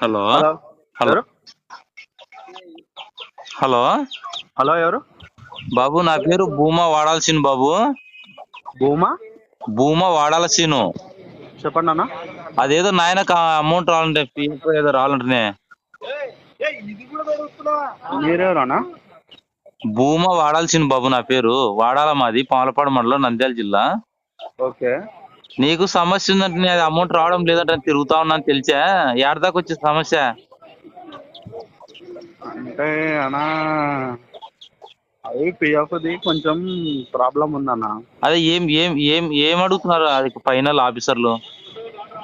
Hello? Hello? Hello? Hello? ఎవరు? బాబు నా పేరు భూమా వాడాల్సిన బాబు. భూమా? భూమా వాడాల సీను చెప్పండి అన్న. అదేదో నాయనకు అమౌంట్ రావాలంటే పీఎఫ్ ఏదో రావాలంటేనే. మీరెవరు అన్న? భూమా వాడాల్సిన బాబు నా పేరు. వాడాల మాది పాలపాడు మండలం నంద్యాల జిల్లా. ఓకే. నీకు సమస్య ఉందంటే నేను అమౌంట్ రావడం లేదంటే తిరుగుతా ఉన్నాను తెలిసా? ఏడదాకా వచ్చే సమస్య? అంటే అన్న అది పిఎఫ్ది కొంచెం ప్రాబ్లం ఉందన్న. అదే ఏం ఏం ఏం ఏం అడుగుతున్నారు అది ఫైనల్ ఆఫీసర్లు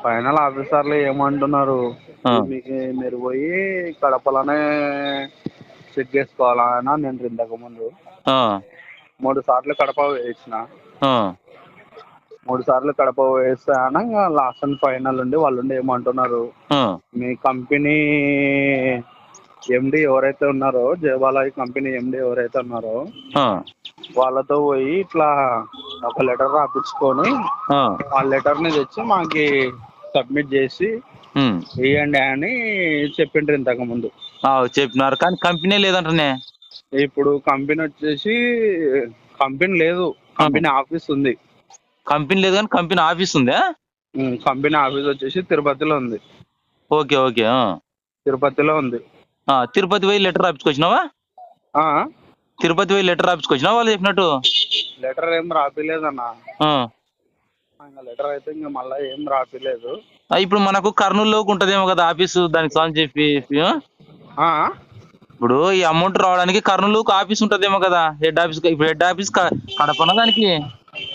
ఫైనల్ ఆఫీసర్లు ఏమంటున్నారు. మీకు మీరు పోయి కడపలోనే చెక్ చేసుకోవాలన్నా నేను ఇంతకు ముందు. మూడు సార్లు కడప వేసిన. మూడు సార్లు కడప వేస్తాన లాస్ట్ అండ్ ఫైనల్ ఉండి వాళ్ళు ఉండి ఏమంటున్నారు? మీ కంపెనీ ఎండి ఎవరైతే ఉన్నారో జయబాలాజీ కంపెనీ ఎండి ఎవరైతే ఉన్నారో వాళ్ళతో పోయి ఇట్లా ఒక లెటర్ రాపించుకొని ఆ, ఆ లెటర్ని తెచ్చి మాకి సబ్మిట్ చేసి. ఇవ్వండి అని చెప్పిండ్రు ఇంతకు ముందు. చెప్పినారు. కానీ కంపెనీ లేదంటనే? ఇప్పుడు కంపెనీ వచ్చేసి కంపెనీ లేదు. కంపెనీ ఆఫీస్ ఉంది. కంపెనీ లేదు కానీ కంపెనీ ఆఫీస్ ఉందా? కంపెనీ ఆఫీస్ వచ్చేసి తిరుపతిలో ఉంది. Okay okay. తిరుపతిలో ఉంది. తిరుపతి పోయి లెటర్ రాపించుకొచ్చినావా? తిరుపతి పోయి లెటర్ రాపించుకొచ్చినావా వాళ్ళు చెప్పినట్టు? లెటర్ ఏం రాపిలేదన్న. లెటర్ అయితే ఇంకా మళ్ళీ ఏం రాపిలేదు. ఇప్పుడు మనకు కర్నూలులో ఉంటదేమో కదా ఆఫీసు దానికి సాల్వ్ చెప్పి? ఇప్పుడు ఈ అమౌంట్ రావడానికి కర్నూలు ఆఫీస్ ఉంటదేమో కదా హెడ్ ఆఫీస్ ఇప్పుడు హెడ్ ఆఫీస్ కడపనా దానికి?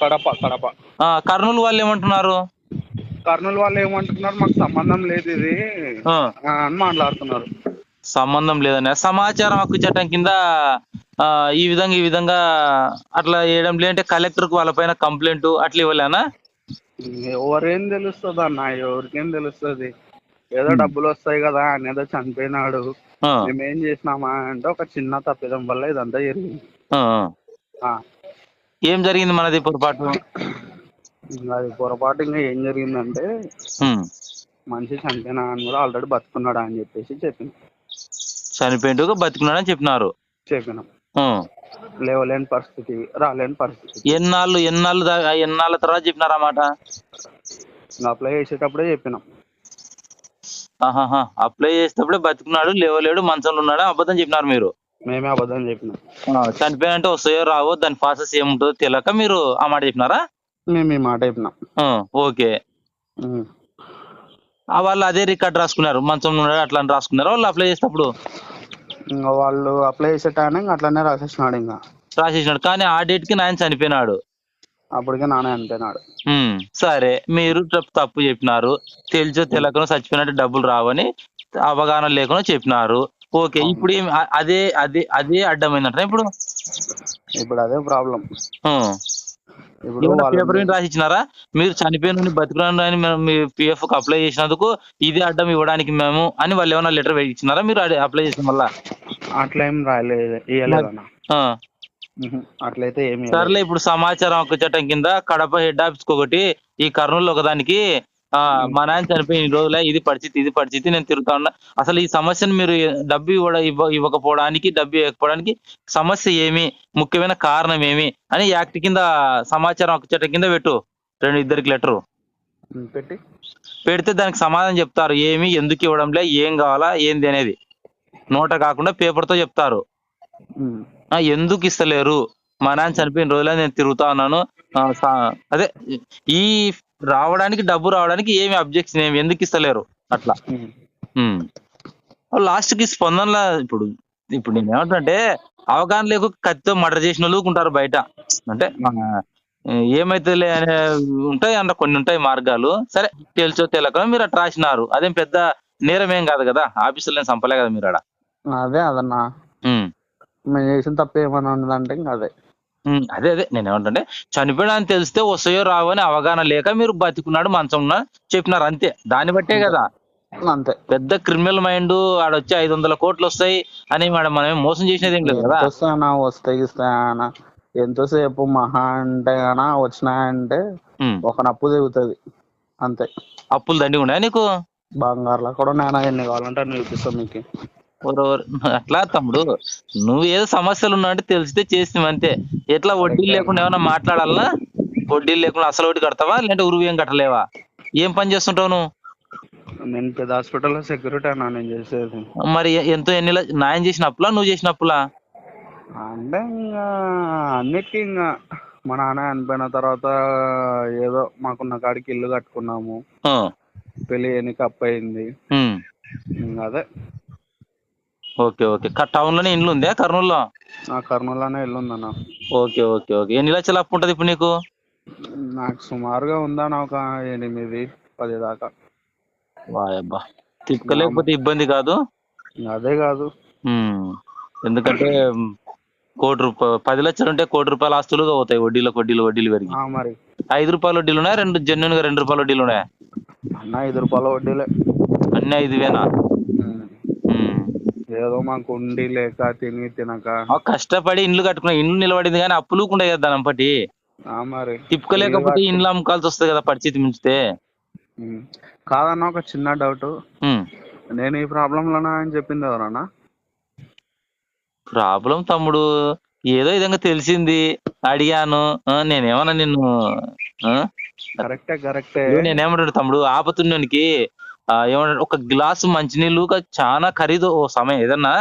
కడప కడప. ఆ, కర్నూలు వాళ్ళు ఏమంటున్నారు? కర్నూలు వాళ్ళు ఏమంటున్నారు మాకు సంబంధం లేదు ఇది. ఆ, ఆ, అని మాట్లాడుతున్నారు. సంబంధం లేదనే. సమాచారం హక్కు చట్టం కింద ఆ, ఈ విధంగా ఈ విధంగా అట్లా వేయడం లేదంటే కలెక్టర్కి వాళ్ళపైన కంప్లైంట్ అట్లా ఇవ్వలేనా? ఎవరేం తెలుస్తుంది అన్న ఎవరికేం తెలుస్తుంది? ఏదో డబ్బులు వస్తాయి కదా ఆయన ఏదో చనిపోయినాడు. ఆ, మేమేం చేసినామా అంటే ఒక చిన్న తప్పిదం వల్ల ఇదంతా జరిగింది. ఆ, ఆ. ఆ. ఏం జరిగింది మనది పొరపాటు? అది పొరపాటు ఇంకా ఏం జరిగిందంటే. మనిషి చనిపోయినా అని కూడా ఆల్రెడీ బతుకున్నాడా అని చెప్పేసి చెప్పిన. చనిపోయిండు బతుకున్నాడని చెప్పినారు. చెప్పినాం. లేవలేని పరిస్థితి రాలేని పరిస్థితి. ఎన్నాళ్ళు ఎన్నాళ్ళు ఎన్నాళ్ళ తర్వాత చెప్పినారు అన్నమాట ఇంకా అప్లై చేసేటప్పుడే చెప్పినాం. అప్లై చేసేటప్పుడే బతుకున్నాడు లేవలేడు మంచంలో ఉన్నాడు అబద్ధం చెప్పినారు మీరు? మేమే అబద్ధం చెప్పినాం. ఆ, చనిపోయినంటే వస్తాయో రావో దాని ప్రాసెస్ ఏముంటుందో తెలియక మీరు ఆ మాట చెప్పినారా? మేము ఈ మాట చెప్పినాం. ఓకే. వాళ్ళు అదే రికార్డ్ రాసుకున్నారు మంచంలో ఉన్నాడు అట్లా రాసుకున్నారు? వాళ్ళు అప్లై చేసేటప్పుడు? ఇంకా వాళ్ళు అప్లై చేసే టైం అట్లనే రాసేసినాడు ఇంకా. రాసేసినాడు కానీ ఆ డేట్కి నాయన చనిపోయినాడు. అప్పటికే నానే ఉమ్, సరే మీరు తప్పు తప్పు చెప్పినారు. తెలిసో తెలియకనో చచ్చిపోయినట్టు డబ్బులు రావని అవగాహన లేకుండా చెప్పినారు. ఓకే ఇప్పుడు అదే అదే అదే అడ్డమైందంట ఇప్పుడు? ఇప్పుడు అదే ప్రాబ్లం. పేపర్ మీద రాసి ఇచ్చినారా మీరు చనిపోయిన బతుకున్నాను అని మీ పిఎఫ్కి అప్లై చేసినందుకు ఇదే అడ్డం ఇవ్వడానికి మేము అని వాళ్ళు ఏమైనా లెటర్ ఇచ్చినారా మీరు అప్లై చేసిన వల్ల? అట్లా ఏం. అట్లయితే ఏమి సర్లే ఇప్పుడు సమాచారం హక్కు చట్టం కింద కడప హెడ్ ఆఫీస్ ఒకటి ఈ కర్నూలు ఒకదానికి మా నాయన చనిపోయిన రోజులే ఇది పరిస్థితి ఇది పరిస్థితి నేను తిరుగుతా ఉన్నా. అసలు ఈ సమస్యను మీరు డబ్బు ఇవ్వడ ఇవ్వ ఇవ్వకపోవడానికి డబ్బు ఇవ్వకపోవడానికి సమస్య ఏమి? ముఖ్యమైన కారణం ఏమి? అని యాక్ట్ కింద సమాచారం హక్కు చట్టం కింద పెట్టు. రెండు ఇద్దరికి లెటరు. పెట్టి. పెడితే దానికి సమాధానం చెప్తారు. ఏమి ఎందుకు ఇవ్వడంలే ఏం కావాలా ఏంది అనేది. నోట కాకుండా paper తో చెప్తారు ఎందుకు ఇస్తలేరు? మా నాన్న చనిపోయిన రోజులే నేను తిరుగుతా ఉన్నాను. అదే ఈ రావడానికి డబ్బు రావడానికి ఏమి అబ్జెక్షన్ ఏమి ఎందుకు ఇస్తలేరు? అట్లా. లాస్ట్కి స్పందనలా ఇప్పుడు ఇప్పుడు నేను ఏమంటే అవగాహన లేక కత్తితో మర్డర్ చేసిన వాళ్ళు ఉంటారు బయట. అంటే మన ఏమైతేలే అనే ఉంటాయి అన్న కొన్ని ఉంటాయి మార్గాలు. సరే తెలుసో తెలియక మీరు అట్లా రాసినారు. అదేం పెద్ద నేరం ఏం కాదు కదా. ఆఫీసులో చంపలే కదా మీరు ఆడ అదే అదన్నా. మేము. చేసిన తప్పు ఏమైనా ఉన్నదంటే ఇంకా అదే. అదే అదే. నేను ఏమంటే చనిపోయాడు అని తెలిస్తే వస్తాయో రావో అని అవగాహన లేక మీరు బతికున్నాడు మంచం ఉన్నా చెప్పినారు. అంతే. దాన్ని బట్టే కదా. అంతే. పెద్ద క్రిమినల్ మైండ్ ఆడొచ్చి ఐదు వందల కోట్లు వస్తాయి అని మేడం మనం ఏం మోసం చేసేది ఏం లేదు కదా. వస్తాయన్నా వస్తాయి ఇస్తాయన్నా ఎంతసేపు మహా అంటే అనా వచ్చినాయంటే ఉమ్, ఒక నప్పు దిగుతుంది అంతే. అప్పులు దండి ఉన్నాయా నీకు? బంగారులో కూడా నాయన ఎన్ని కావాలంటే అన్ని చూపిస్తాం మీకు. అట్లా తమ్ముడు నువ్వు ఏదో సమస్యలు ఉన్నా అంటే తెలిసితే చేసినావు అంతే. ఎట్లా వడ్డీలు లేకుండా ఏమైనా మాట్లాడాలనా వడ్డీలు లేకుండా అసలు ఒకటి కడతావా? లేదంటే ఉరువు ఏం కట్టలేవా? ఏం పని చేస్తుంటావు నువ్వు? నేను పెద్ద హాస్పిటల్లో సెక్యూరిటీ అన్నా నేను చేసేది. మరి ఎంతో ఎన్ని న్యాయం చేసిన అప్పులా నువ్వు చేసిన అప్పులా అంటే ఇంకా అన్నిటికీ ఇంకా మా నాన్న చనిపోయిన తర్వాత ఏదో మాకున్న కాడికి ఇల్లు కట్టుకున్నాము. పెళ్ళి ఎన్నిక అప్పు అయింది అదే. Okay okay. టౌన్లోనే ఇండ్లు ఉందా కర్నూలులో? నా కర్నూలులోనే ఇల్లు ఉందన్న ఓకే ఓకే ఓకే. ఎన్ని లక్షల అప్పు ఉంటది ఇప్పుడు నీకు? నాకు సుమారుగా ఉందన్న ఒక ఎనిమిది పది దాకా. వాయబ్బా తిప్పలేకపోతే ఇబ్బంది కాదు? అదే కాదు. ఎందుకంటే కోటి రూపాయలు పది లక్షలు ఉంటే కోటి రూపాయల ఆస్తులుగా అవుతాయి వడ్డీలకు వడ్డీలు వడ్డీలు పెరిగి. మరి. ఐదు రూపాయల వడ్డీలు ఉన్నాయా? రెండు జెన్యున్గా రెండు రూపాయల వడ్డీలు ఉన్నాయా? అన్న ఐదు రూపాయల వడ్డీలే. అన్ని ఐదు వేనా ఉమ్. ఉమ్. ఏదో మాకు ఉండి లేక తిని తినక. ఆ కష్టపడి ఇండ్లు కట్టుకున్నా ఇండ్లు నిలబడింది కానీ అప్పులు కూడా కదా దాని పట్టి ఆ మరి. తిప్పుకోలేకపోతే ఇండ్లు అమ్ముకోవాల్సి వస్తుంది కదా పరిస్థితి మించితే. కాదన్న ఒక చిన్న డౌట్. ఉమ్. నేను ఈ ప్రాబ్లంలోనా అని చెప్పింది ఎవరన్నా? ప్రాబ్లం తమ్ముడు ఏదో విధంగా తెలిసింది. అడిగాను. ఆ, నేనేమన్నా నిన్ను ఆ? కరెక్టే కరెక్టే. నేనేమంటాడు తమ్ముడు? ఆపతున్నోనికి ఆ, ఏమంటాడు ఒక గ్లాసు మంచినీళ్ళు చాలా ఖరీదు ఓ సమయం. ఏదన్నా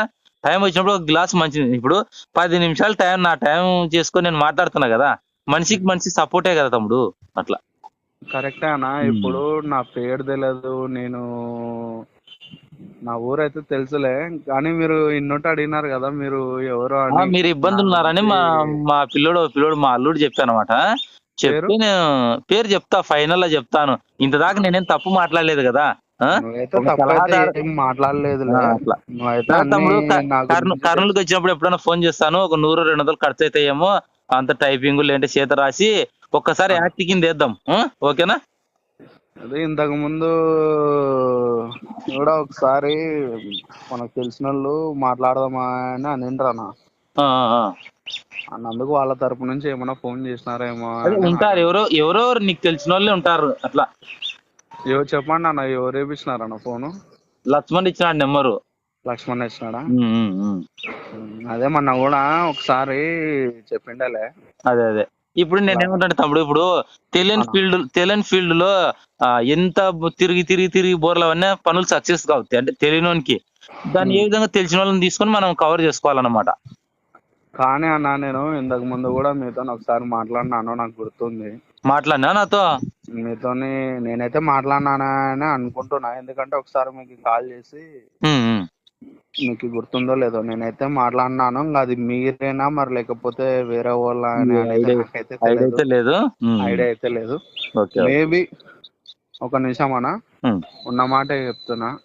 టైం వచ్చినప్పుడు ఒక గ్లాసు మంచినీళ్ళు. ఇప్పుడు పది నిమిషాలు టైం నా టైం చేసుకొని నేను మాట్లాడుతున్నా కదా. మనిషికి మనిషి సపోర్టే కదా తమ్ముడు. అట్లా. కరెక్టే అన్న. ఇప్పుడు నా పేరు తెలియదు నేను నా ఊరైతే తెలుసులే. కానీ మీరు ఇన్నోటి అడిగినారు కదా మీరు ఎవరు మీరు ఇబ్బందులు ఉన్నారని మా మా పిల్లోడు పిల్లోడు మా అల్లుడు చెప్పానమాట. చెప్తే నేను పేరు చెప్తా ఫైనల్లో చెప్తాను. ఇంత దాకా నేనేం తప్పు మాట్లాడలేదు కదా. గురించి కర్నూలుకి వచ్చినప్పుడు ఎప్పుడైనా ఫోన్ చేస్తాను. ఒక నూరు రెండు వందలు ఖర్చు అవుతాయేమో అంత టైపింగ్ లేదంటే చేత రాసి ఒక్కసారి యాక్ట్ కింద వేద్దాం? ఓకేనా? అదే ఇంతకు ముందు కూడా ఒకసారి మనకు తెలిసిన వాళ్ళు మాట్లాడదామా అని ఆ. అన్నందుకు వాళ్ళ తరపు నుంచి ఏమైనా ఫోన్ చేసినారేమో ఉంటారు. ఎవరో ఎవరో నీకు తెలిసిన వాళ్ళే ఉంటారు. అట్లా. ఎవరు చెప్పండి అన్న ఎవరు వేపించినారన్న ఫోను? లక్ష్మణ్ ఇచ్చిన నెంబరు. లక్ష్మణ్ ఇచ్చినాడా. అదే మొన్న కూడా ఒకసారి చెప్పిండలే. అదే అదే. ఇప్పుడు నేను ఏమంటాను తమ్ముడు ఇప్పుడు తెలియని ఫీల్డ్ తెలియని ఫీల్డ్లో ఆ, ఎంత బ- తిరిగి తిరిగి తిరిగి బోర్లు అవన్నీ పనులు సక్సెస్ కావుతాయి. అంటే తెలియనోనికి. దాన్ని ఏ విధంగా తెలిసిన వాళ్ళని తీసుకొని మనం కవర్ చేసుకోవాలన్నమాట. కానీ అన్న నేను ఇంతకు ముందు కూడా మీతో ఒకసారి మాట్లాడినాను నాకు గుర్తుంది. మాట్లాడినా నాతో? మీతోని నేనైతే మాట్లాడినానని అనుకుంటున్నా. ఎందుకంటే ఒకసారి మీకు కాల్ చేసి. మీకు గుర్తుందో లేదో నేనైతే మాట్లాడినాను. అది మీరేనా మరి లేకపోతే వేరే వాళ్ళ అయితే లేదు? ఐడియా అయితే లేదు. మేబీ ఒక నిమిషం అన్న ఉన్న మాట చెప్తున్నా.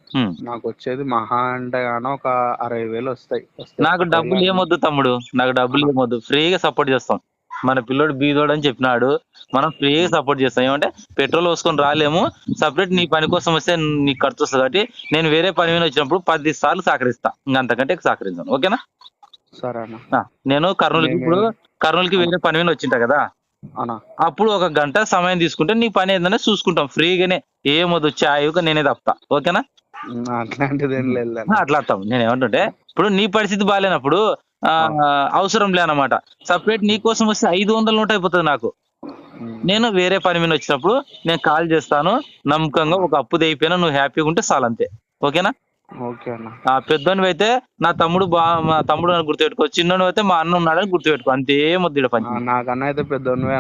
నాకు వచ్చేది మహా అంటే గానో ఒక అరవై వేలు వస్తాయి. వస్తే నాకు డబ్బులు ఏమొద్దు తమ్ముడు. నాకు డబ్బులు ఏమొద్దు. ఫ్రీగా సపోర్ట్ చేస్తాం. మన పిల్లోడు బీదోడు అని చెప్పినాడు. మనం ఫ్రీగా సపోర్ట్ చేస్తాం. ఏమంటే పెట్రోల్ పోసుకొని రాలేము. సపరేట్ నీ పని కోసం వస్తే నీకు ఖర్చు వస్తుంది కాబట్టి నేను వేరే పని మీద వచ్చినప్పుడు పది సార్లు సహకరిస్తా. ఇంకా అంతకంటే సహకరిస్తాను ఓకేనా సరే అన్న. నేను కర్నూలుకి ఇప్పుడు కర్నూలుకి వేరే పని మీద వచ్చింటా కదా? అప్పుడు ఒక గంట సమయం తీసుకుంటే నీ పని ఏంటనే చూసుకుంటాం. ఫ్రీగానే ఏమొద్దు చాయ్ నేనే తప్పుతా. ఓకేనా అట్లాంటిది అట్లా అర్థం నేను ఏమంటుంటే ఇప్పుడు నీ పరిస్థితి బాగాలేనప్పుడు ఆ, అవసరం లేనమాట సపరేట్ నీ కోసం వస్తే ఐదు వందల నోట్ అయిపోతుంది నాకు. నేను వేరే పని మీద వచ్చినప్పుడు నేను కాల్ చేస్తాను నమ్మకంగా ఒక అప్పు తెగిపోయినా నువ్వు హ్యాపీగా ఉంటే చాలు అంతే. ఓకేనా? ఓకే అన్న. ఆ పెద్దోని అయితే నా తమ్ముడు బా మా తమ్ముడు అని గుర్తుపెట్టుకో చిన్నోని అయితే మా అన్న ఉన్నాడని గుర్తుపెట్టుకో అంతే ముద్దుడ పని. నాకన్నా అయితే పెద్దోనివే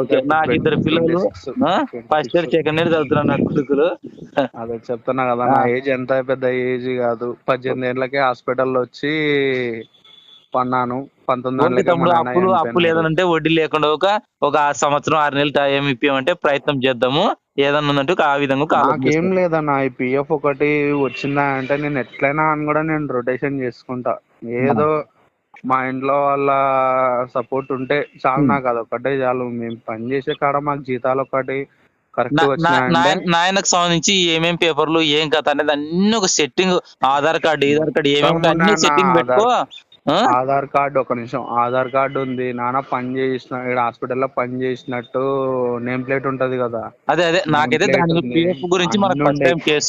ఓకే. నాకు ఇద్దరు 26, పిల్లలు 26. ఫస్ట్ ఇయర్ సెకండ్ ఇయర్ చదువుతున్నారు నా కొడుకులు. అదే చెప్తున్నా కదా నా ఏజ్ ఎంత పెద్ద ఏజ్ కాదు. పద్దెనిమిది ఏళ్ళకే హాస్పిటల్లో వచ్చి పన్నాను పంతొమ్మిది తమ్ముడు నాన్న అప్పులు. ఏదనంటే వడ్డీ లేకుండా ఒక ఒక సంవత్సరం ఆరు నెలలు టైం ఇప్పియమంటే ప్రయత్నం చేద్దాము ఏదన్నా ఉందంటే ఆ విధంగా నాకేం. లేదన్న ఈ పిఎఫ్ ఒకటి వచ్చిందా అంటే నేను ఎట్లయినా అని కూడా నేను రొటేషన్ చేసుకుంటా ఏదో మా ఇంట్లో వాళ్ళ సపోర్ట్ ఉంటే చాలు నాకు అదొకటే చాలు మేము పని చేసే కాడ మాకు జీతాలు ఒకటి నాయనకు సంబంధించి ఏమేం పేపర్లు ఏం కథ అనేది అన్ని ఒక సెట్టింగ్ ఆధార్ కార్డు ఈధార్ కార్డు ఏమేమి సెట్టింగ్ పెట్టుకో? ఆధార్ కార్డు ఒక నిమిషం. ఆధార్ కార్డు ఉంది. నాన్న పని చేసిన ఇక్కడ హాస్పిటల్లో పని చేసినట్టు నేమ్ ప్లేట్ ఉంటది కదా. అదే అదే. నాకైతే దాని గురించి మనకు అన్ని ఫస్ట్ ఉండే. Time case